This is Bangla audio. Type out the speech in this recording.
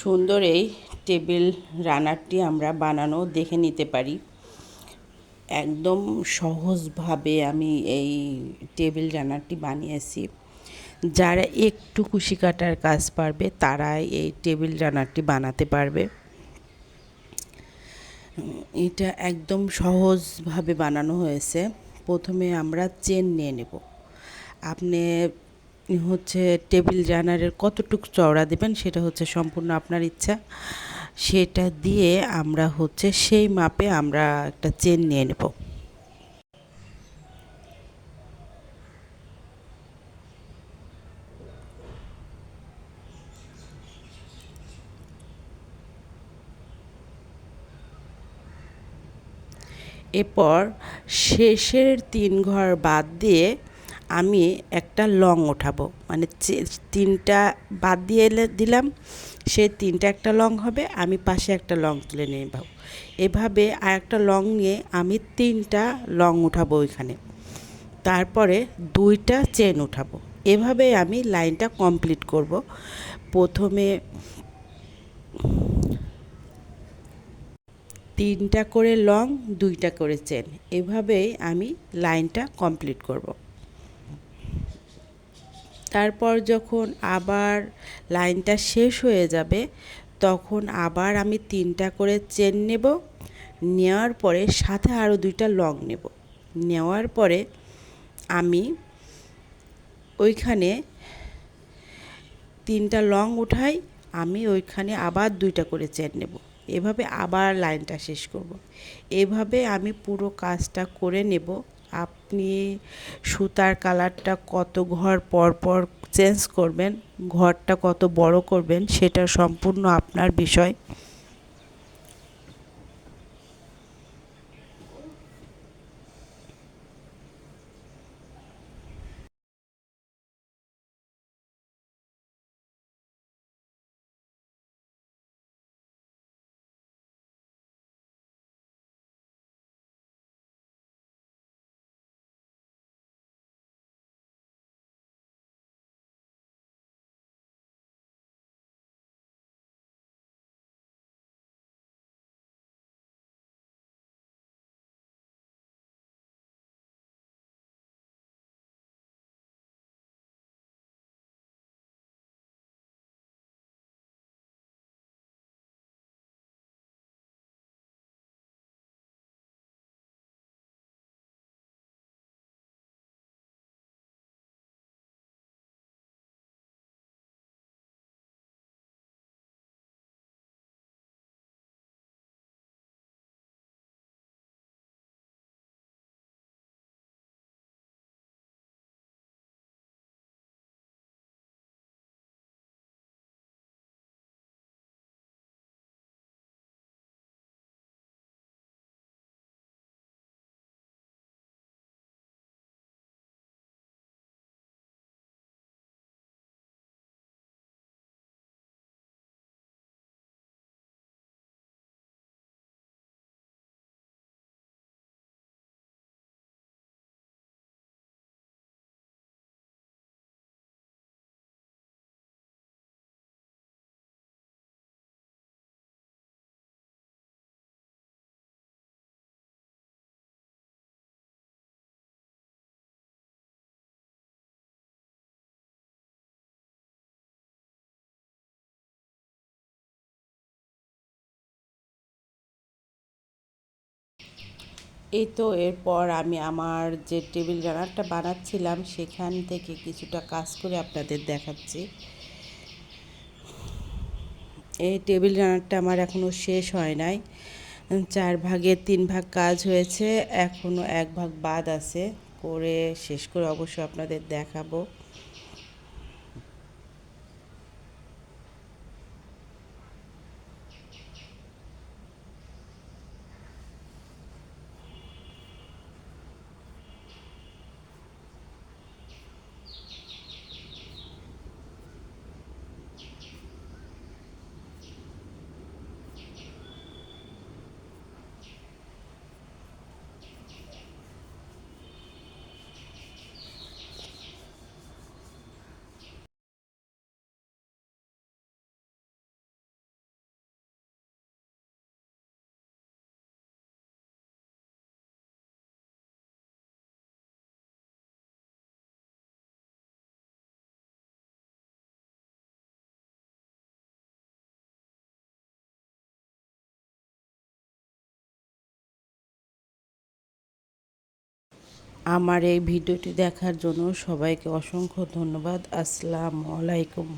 সুন্দর এই টেবিল রানারটি আমরা বানানো, দেখে নিতে পারি। একদম সহজভাবে আমি এই টেবিল রানারটি বানিয়েছি। যারা একটু কুশি কাটার কাজ পারবে, তারাই এই টেবিল রানারটি বানাতে পারবে। এটা একদম সহজভাবে বানানো হয়েছে। প্রথমে আমরা চেন নিয়ে নেব। আপনি হচ্ছে টেবিল রানারের কতটুকু চওড়া দেবেন সেটা হচ্ছে সম্পূর্ণ আপনার ইচ্ছা। সেটা দিয়ে আমরা হচ্ছে সেই মাপে আমরা একটা চেন নিয়ে নেব। এরপর শেষের তিন ঘর বাদ দিয়ে আমি একটা লং ওঠাবো। মানে তিনটা বাদ দিয়ে দিলাম, সে তিনটা একটা লং হবে, আমি পাশে একটা লং তুলে নেব। এভাবে আর একটা লং নিয়ে আমি তিনটা লং উঠাবো ওইখানে। তারপরে দুইটা চেন উঠাবো। এভাবে আমি লাইনটা কমপ্লিট করব। প্রথমে তিনটা করে লং, দুইটা করে চেন। এভাবেই আমি লাইনটা কমপ্লিট করব। তারপর যখন আবার লাইনটা শেষ হয়ে যাবে, তখন আবার আমি তিনটা করে চেন নেব। নেওয়ার পরে সাথে আরও দুইটা লং নেব। নেওয়ার পরে আমি ওইখানে তিনটা লং উঠাই, আমি ওইখানে আবার দুইটা করে চেন নেব। এভাবে আবার লাইনটা শেষ করব। এভাবে আমি পুরো কাজটা করে নেব। আপনি সুতার কালারটা কত ঘর পর পর চেঞ্জ করবেন, ঘরটা কত বড় করবেন, সেটা সম্পূর্ণ আপনার বিষয়। এই তো এরপর আমি আমার যে টেবিল রানারটা বানাচ্ছিলাম, সেখান থেকে কিছুটা কাজ করে আপনাদের দেখাচ্ছি। এই টেবিল রানারটা আমার এখনও শেষ হয় নাই। চার ভাগে তিন ভাগ কাজ হয়েছে এখনও এক ভাগ বাদ আছে। করে শেষ করে অবশ্যই আপনাদের দেখাবো। আমার এই ভিডিওটি দেখার জন্য সবাইকে অসংখ্য ধন্যবাদ। আসসালামু আলাইকুম।